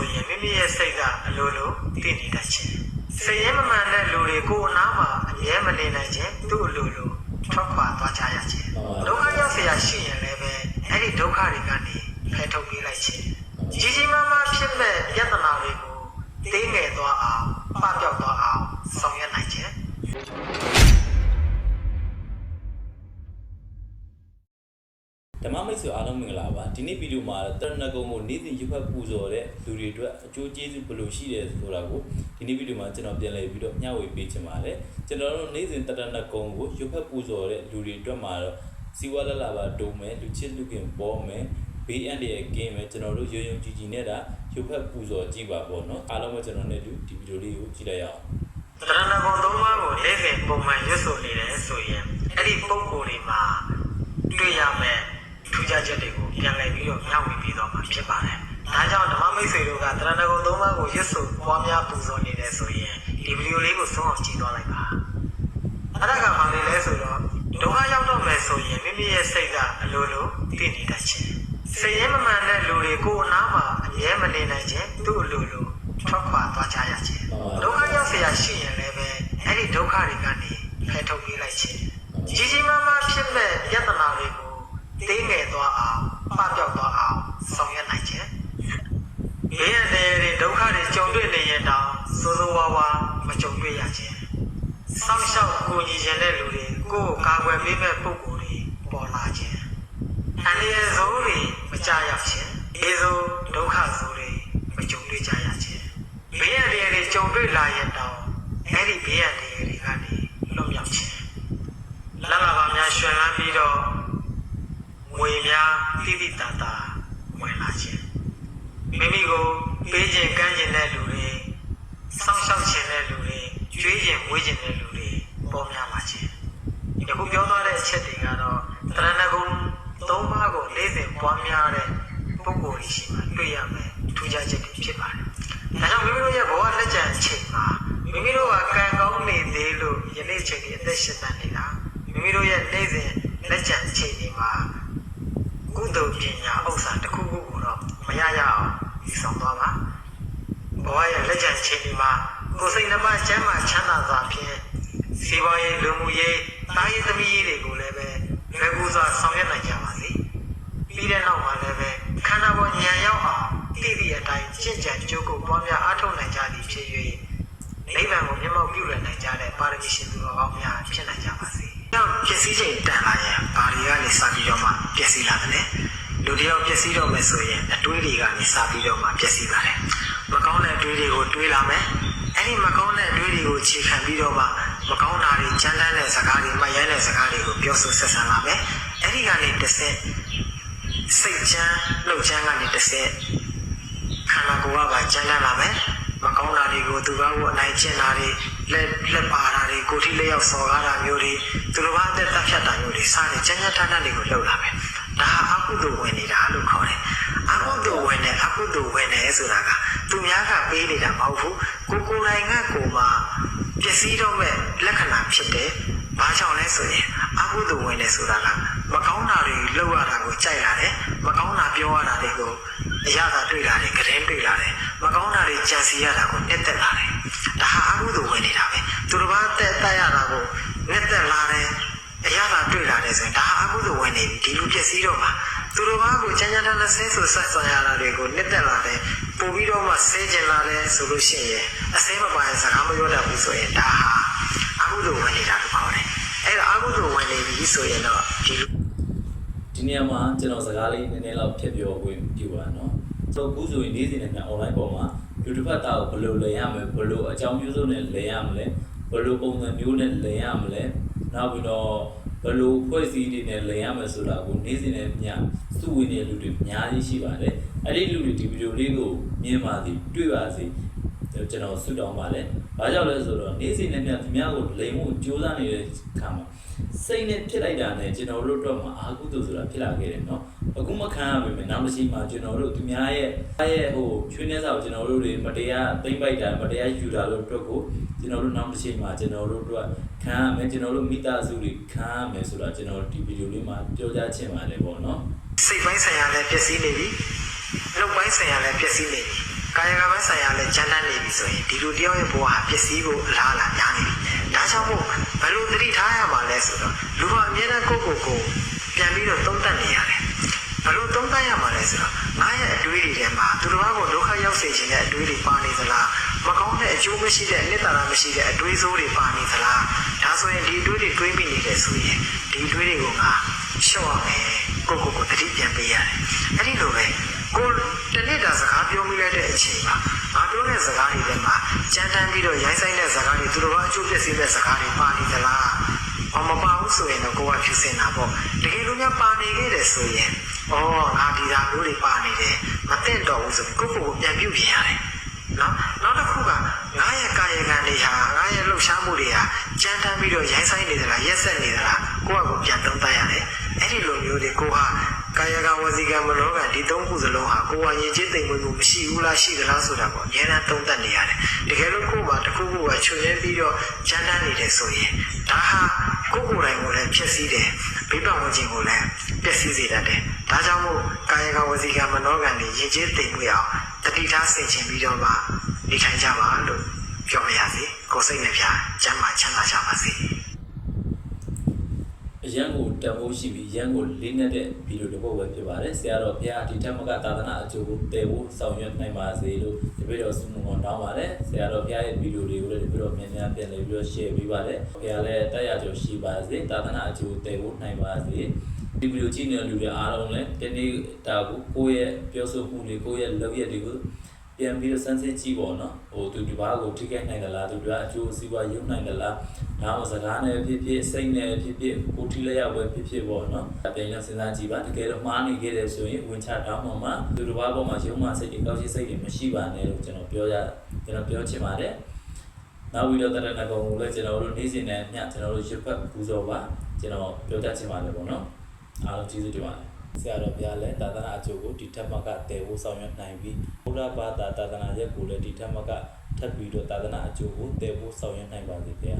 ဆိုရင်မိမိရဲ့စိတ်ကအလိုလိုသိနေတတ်ခြင်းစိတ်ရဲမမှန်တဲ့လူတွေကိုယ်အနာမှာအမြဲမနေနိုင်ခြင်းသူ့အလိုလိုထွက်ခွာသွားကြရခြင်းဒုက္ခရောက်เสียရှိရင်လည်းပဲအဲ့ဒီဒုက္ခတွေကနေဖယ်ထုတ်ပေးလိုက်ခြင်းကြီးကြီးမားမားဖြစ်မဲ့ယတနာတွေကိုသိငယ်သွားအောင် မ္မမိတ်ဆွေအားလုံးမင်္ဂလာပါဒီနေ့ဗီဒီယိုမှာတရဏဂုံကိုနေ့စဉ်ရွတ်ဖတ်ပူဇော်တဲ့လူတွေအတွက်အကျိုးကျေးဇူးဘယ်လိုရှိတယ်ဆိုတာကိုဒီနေ့ဗီဒီယိုမှာကျွန်တော်ပြန်လည်ပြီးတော့မျှဝေပေးချင်ပါတယ်ကျွန်တော်တို့နေ့စဉ်တရဏဂုံကိုရွတ်ဖတ်ပူဇော်တဲ့လူတွေအတွက်မှာတော့စီဝါလလာပါဒုံမယ်လူချစ်လူခင်ပေါ်မယ်ဘေးအန္တရာယ်ကင်းမယ်ကျွန်တော်တို့ရုံရုံကြည်ကြည်နဲ့ဒါရွတ်ဖတ်ပူဇော်ကြည့်ပါပေါ့နော်အားလုံးပဲကျွန်တော်နဲ့ဒီဗီဒီယိုလေးကိုကြည့်လိုက်ရအောင်တရဏဂုံသုံးပါးကိုနေ့စဉ်ပုံမှန်ရွတ်ဆိုနေတယ်ဆိုရင်အဲ့ဒီပုံကိုယ်တွေမှာတွေ့ရမ ယ်ထူးခြားချက်တွေကိုပြန်လည်ပြီးတော့မျှဝေပြီးတော့မှာဖြစ်ပါတယ်။ဒါကြောင့်ဓမ္မမိတ်ဆွေတို့ကတရဏဂုံသုံးပါးကိုရွတ်ဆိုပွားများပူဇော်နေတယ်ဆိုရင်ဒီဗီဒီယိုလေးကိုဆုံးအောင်ကြည့်သွားလိုက်ပါ။အဲ့ဒါကမှလည်းလဲဆိုတော့ဒုက္ခရောက်တော့မယ်ဆိုရင်မိမိရဲ့စိတ်ကအလိုလိုသိနေတတ်ခြင်းစိတ်ရဲမမှန်တဲ့လူတွေကိုယ်အနာမှာအမြဲမနေနိုင်ခြင်းသူ့အလိုလိုထွက်ခွာသွားကြရခြင်း ဒုက္ခရောက်เสียရှိရင်လည်းပဲအဲ့ဒီဒုက္ခတွေကနေဖယ်ထုတ်ပေးလိုက်ခြင်း က်ကိုညီခြင်းတဲ့လူတွေကိုယ်ကိုကာကွယ်ပေးမဲ့ပုံကိုယ်တွေပေါ်လာခြင်းအန္တရာယ်ဆိုးတွေမကြရောက်ခြင်းအေးဆိုးဒုက္ခဆိုးတွေမကြုံတွေ့ကြရခြင်းဘေးရန်တွေကြုံတွေ့လာရင်တောင်အဲ့ဒီဘေးရန်တွေတွေကနေလွတ်မြောက်ခြင်းလမ်းလာပါများရွှင်လန်းပြီးတော့ငွေများတိတိတတ်တာဝင်လာခြင်းမိမိကိုပေးခြင်း ၈တန်နေတာမိမိတို့ရဲ့နေ့စဉ်လက်ကျန်အခြေအနေမှာကုသိုလ်ပညာဥစ္စာတစ်ခုခုကိုတော့မရရအောင်ယူဆောင်သွားပါဘဝရဲ့လက်ကျန်အခြေအနေမှာကိုယ်စိတ်နှမချမ်းမှချမ်းသာစွာဖြင့်စီပွားရေးလူမှုရေးတာရေးသမီးရေးတွေကိုလည်းပဲလွယ်ကူစွာဆောင်ရွက်နိုင်ကြပါစေပြီးတဲ့နောက်မှာလည်းပဲခန္ဓာပေါ်ဉာဏ်ရောက်အောင်တိတိအတိုင်းရှင်းကြံကြိုးကိုပွားများအားထုတ်နိုင်ကြသည်ဖြစ်၍ နိဗ္ဗာန်ကိုမျက်မှောက်ပြုရနိုင်ကြတဲ့ပါရမီရှင်သူတော်ကောင်းများဖြစ်နိုင်ကြပါစေ။နောက်ပျက်စီးချိန်တန်လာရင်ဘာတွေကနေစပြီးတော့မှပျက်စီးလာတယ်လဲ။လူတယောက်ပျက်စီးတော့မယ်ဆိုရင်အတွေးတွေကနေစပြီးတော့မှပျက်စီးပါတယ်။မကောင်းတဲ့အတွေးတွေကိုတွေးလာမယ်။အဲ့ဒီမကောင်းတဲ့အတွေးတွေကိုခြေခံပြီးတော့မှမကောင်းတာတွေကြမ်းတမ်းတဲ့စကားတွေမယမ်းတဲ့စကားတွေကိုပြောဆိုဆက်ဆံလာမယ်။အဲ့ဒီကနေတစ်ဆင့်စိတ်ချမ်းလှုပ်ချမ်းကနေတစ်ဆက်ခန္ဓာကိုယ်ကပါချမ်းသာလာမယ် မကောင်းတာတွေကိုသူကကိုအနိုင်ကျင့်တာတွေလက်လက်ပါတာတွေကိုယ်ထိလက်ရောက်စော်ကားတာမျိုးတွေသူတို့ဘာအသက်သက်ဖြတ်တာမျိုးတွေစားတဲ့ချမ်းချမ်းသာသာတွေကိုလှုပ်လာမယ်ဒါဟာအကုသိုလ်ဝင်နေတာလို့ခေါ်တယ်အကုသိုလ်ဝင်တယ်အကုသိုလ်ဝင်တယ်ဆိုတာကသူများကပေးနေတာမဟုတ်ဘူးကိုယ်ကိုယ်တိုင်ကကိုယ်မှာပျက်စီးတော့မဲ့လက္ခဏာဖြစ်တယ်ဘာကြောင့်လဲဆိုရင်အကုသိုလ်ဝင်တယ်ဆိုတာက မကောင်းတာတွေလှုပ်ရတာကိုကြိုက်ရတယ်မကောင်းတာပြောရတာတွေကိုအရသာတွေ့လာတယ်ကရင်တွေ့လာတယ်မကောင်းတာတွေကြံစီရတာကိုနှစ်သက်လာတယ်ဒါဟာအကုသိုလ်ဝင်နေတာပဲသူတစ်ပါးတက်တက်ရတာကိုနှစ်သက်လာတယ်အရသာတွေ့လာတယ်ဆိုရင်ဒါဟာအကုသိုလ်ဝင်နေပြီဒီလိုပြည့်စည်တော့မှာသူတစ်ပါးကိုချမ်းချမ်းသာသာဆဲဆိုဆက်ဆံရတာတွေကိုနှစ်သက်လာတယ်ပို့ပြီးတော့မှဆဲကျင်လာတယ်ဆိုလို့ရှိရင်အစဲမပိုင်စကားမပြောတတ်ဘူးဆိုရင်ဒါဟာအကုသိုလ်ဝင်နေတာလို့ခေါ်တယ် အဲ့တော့အကုသိုလ်ဝင်နေပြီဆိုရင်တော့ဒီလိုဒီနေရာမှာကျွန်တော်စကားလေးနည်းနည်းလောက်ဖြတ်ပြောခွင့်ပြုပါနော်ဆိုတော့အခုဆိုရင်နေ့စဉ်နဲ့မြန် online ပေါ်မှာ YouTube ဖတ်တာကိုဘယ်လိုလည်ရမလဲဘယ်လိုအကြောင်းမျိုးစုံနဲ့လည်ရမလဲဘယ်လိုပုံစံမျိုးနဲ့လည်ရမလဲနောက်ပြီးတော့ဘယ်လိုဖွဲ့စည်းတွေနဲ့လည်ရမလဲဆိုတာကိုနေ့စဉ်နဲ့မြန်စုဝင်နေတဲ့လူတွေအများကြီးရှိပါတယ်အဲ့ဒီလူတွေဒီဗီဒီယိုလေးကိုမြင်ပါစေတွေ့ပါစေကျွန်တော်ဆုတောင်းပါတယ်။ ဘာကြောင့်လဲဆိုတော့နေ့စဉ်နဲ့မြန်သူများကိုလိမ်မှုစူးစမ်းနေတဲ့ခါမှာစိတ်နဲ့ဖြစ်လိုက်တာနဲ့ကျွန်တော်တို့အတွက်မှာအာဟုတုဆိုတာဖြစ်လာခဲ့တယ်နော်။အခုမခံရပါဘူးနောက်တစ်ချိန်မှာကျွန်တော်တို့သူများရဲ့ရဲ့ဟိုချွေးနေစာကိုကျွန်တော်တို့တွေမတရားသိမ့်ပိုက်တာမတရားယူတာလို့အတွက်ကိုကျွန်တော်တို့နောက်တစ်ချိန်မှာကျွန်တော်တို့အတွက်ခံရမယ်ကျွန်တော်တို့မိသားစုတွေခံရမယ်ဆိုတာကျွန်တော်ဒီဗီဒီယိုလေးမှာပြောကြားချင်ပါတယ်ပေါ့နော်။စိတ်ပိုင်းဆိုင်ရာလည်းပျက်စီးနေပြီနှုတ်ပိုင်းဆိုင်ရာလည်းပျက်စီးနေပြီ ကာယကံပိုင်းဆိုင်ရာလည်းကြမ်းတမ်းနေပြီဆိုရင်ဒီလိုတယောက်ရဲ့ဘဝဟာပျက်စီးဖို့အလားအလာများနေပြီဒါကြောင့်မို့ဘယ်လိုသတိထားရမှာလဲဆိုတော့လူဟာအမြဲတမ်းကိုယ့်ကိုယ်ကိုပြန်ပြီးတော့သုံးသပ်နေရတယ်ဘယ်လိုသုံးသပ်ရမှာလဲဆိုတော့ငါရဲ့အတွေးတွေထဲမှာသူတစ်ပါးကိုဒုက္ခရောက်စေခြင်းတဲ့အတွေးတွေပါနေသလားမကောင်းတဲ့အကျိုးမရှိတဲ့အနှစ်သာရမရှိတဲ့အတွေးဆိုးတွေပါနေသလားဒါဆိုရင်ဒီအတွေးတွေတွေးမိနေတယ်ဆိုရင်ဒီအတွေးတွေကိုငါ ရှော့ရမယ်ကိုယ့်ကိုယ်ကိုသတိပြန်ပေးရတယ်အဲ့ဒီလိုပဲကိုယ်တနေ့တာစကားပြောမိလိုက်တဲ့အချိန်မှာငါပြောတဲ့စကားတွေထဲမှာကြမ်းတမ်းပြီးတော့ရိုင်းဆိုင်တဲ့စကားတွေသူတို့ကအကျိုးပြည့်စည်တဲ့စကားတွေပါနေသလားအမပါဘူးဆိုရင်တော့ကိုယ်ကဖြူစင်တာပေါ့တကယ်လို့များပါနေခဲ့တယ်ဆိုရင်ဩငါဒီသာမျိုးတွေပါနေတယ်မသိတော့ဘူးဆိုပြီးကိုယ့်ကိုယ်ကိုပြန်ပြုပြင်ရတယ် နော်နောက်တစ်ခုကငါရဲ့ကာယကံတွေဟာငါရဲ့လှုပ်ရှားမှုတွေဟာကြမ်းတမ်းပြီးတော့ရိုင်းဆိုင်နေသလားရက်ဆက်နေသလားကိုယ့်အကိုပြန်သုံးသပ်ရတယ်အဲ့ဒီလိုမျိုးတွေကိုဟာကာယကံဝစီကံမနောကံဒီသုံးခုစလုံးဟာကိုယ်ဟာရင်ချင်းသိမ်မွေ့မှုမရှိဘူးလားရှိသလားဆိုတာပေါ့အများအားသုံးသပ်နေရတယ်တကယ်လို့ကိုယ်မှာတစ်ခုခုကချွတ်ရင်းပြီးတော့ကြမ်းတမ်းနေတယ်ဆိုရင်ဒါဟာကိုယ်ကိုယ်တိုင်ကိုလည်းဖြစ်စည်းတယ်ဘိပ္ပဝဉ္ဇဉ်ကိုလည်းပျက်စီးစေတတ်တယ်ဒါကြောင့်မို့ကာယကံဝစီကံမနောကံတွေရင်ချင်းသိမ်မွေ့အောင် တတိထားဆင်ခြင်ပြီးတော့မှနေထိုင်ကြပါလို့ပြောပါရစေကိုယ်စိတ်နဲ့ပြကျမ်းမာချမ်းသာကြပါစေအရန်ကိုတန်ဖိုးရှိပြီးရန်ကိုလေးနဲ့တဲ့ဗီဒီယိုတစ်ပုဒ်ပဲဖြစ်ပါတယ်ဆရာတော်ဘုရားဒီထက်မကသာသနာအကျိုးကိုတည်ဖို့ဆောင်ရွက်နိုင်ပါစေလို့ဒီပြတော်ဆုမွန်တောင်းပါတယ်ဆရာတော်ဘုရားရဲ့ဗီဒီယိုတွေကိုလည်းဒီပြတော်မြန်မြန်ပြန်လည်ပြီးတော့ share ပေးပါတယ်ဘုရားလည်းတက်ရကြောရှိပါစေသာသနာအကျိုးတည်ဖို့နိုင်ပါစေ ဒီဗီဒီယိုကြည့်နေတဲ့လူတွေအားလုံးလည်းတနေ့တာကိုကိုယ့်ရဲ့ပြောဆိုမှုတွေကိုယ့်ရဲ့လုပ်ရက်တွေကိုပြန်ပြီးတော့စမ်းစစ်ကြည့်ပေါ့နော်ဟိုသူဒီဘာကိုထိခိုက်နိုင်တယ်လားသူတို့အကျိုးစီးပွားရုံနိုင်တယ်လားဒါမှမဟုတ်စကားနဲ့ဖြစ်ဖြစ်စိတ်နဲ့ဖြစ်ဖြစ်ကိုထိလက်ရောက်ပဲဖြစ်ဖြစ်ပေါ့နော်အပြင်လည်းစဉ်းစားကြည့်ပါတကယ်တော့မှားနေခဲ့တယ်ဆိုရင်ဝင်ချတောင်းမှမှသူတို့ဘာပေါ်မှာရုံမှစိတ်တွေကောက်ရှိစိတ်တွေမရှိပါနဲ့လို့ကျွန်တော်ပြောရကျွန်တော်ပြောချင်ပါတယ်နောက်ဗီဒီယိုတက်တဲ့ကောင်ကိုလည်းကျွန်တော်တို့နေ့စဉ်နဲ့ညကျွန်တော်တို့ရွတ်ဖတ်ပူဇော်ပါကျွန်တော်ပြောတတ်ချင်ပါတယ်ပေါ့နော် အားလုံးကျေးဇူးတင်ပါတယ်ဆရာတော်ဘုရားလည်းသာသနာအကျိုးကိုဒီထက်မှကတည်ဖို့ဆောင်ရွက်နိုင်ပြီးဘုရားဘာသာသာသနာရက်ကိုလည်းဒီထက်မှကထပ်ပြီးတော့သာသနာအကျိုးကိုတည်ဖို့ဆောင်ရွက်နိုင်ပါစေဗျာ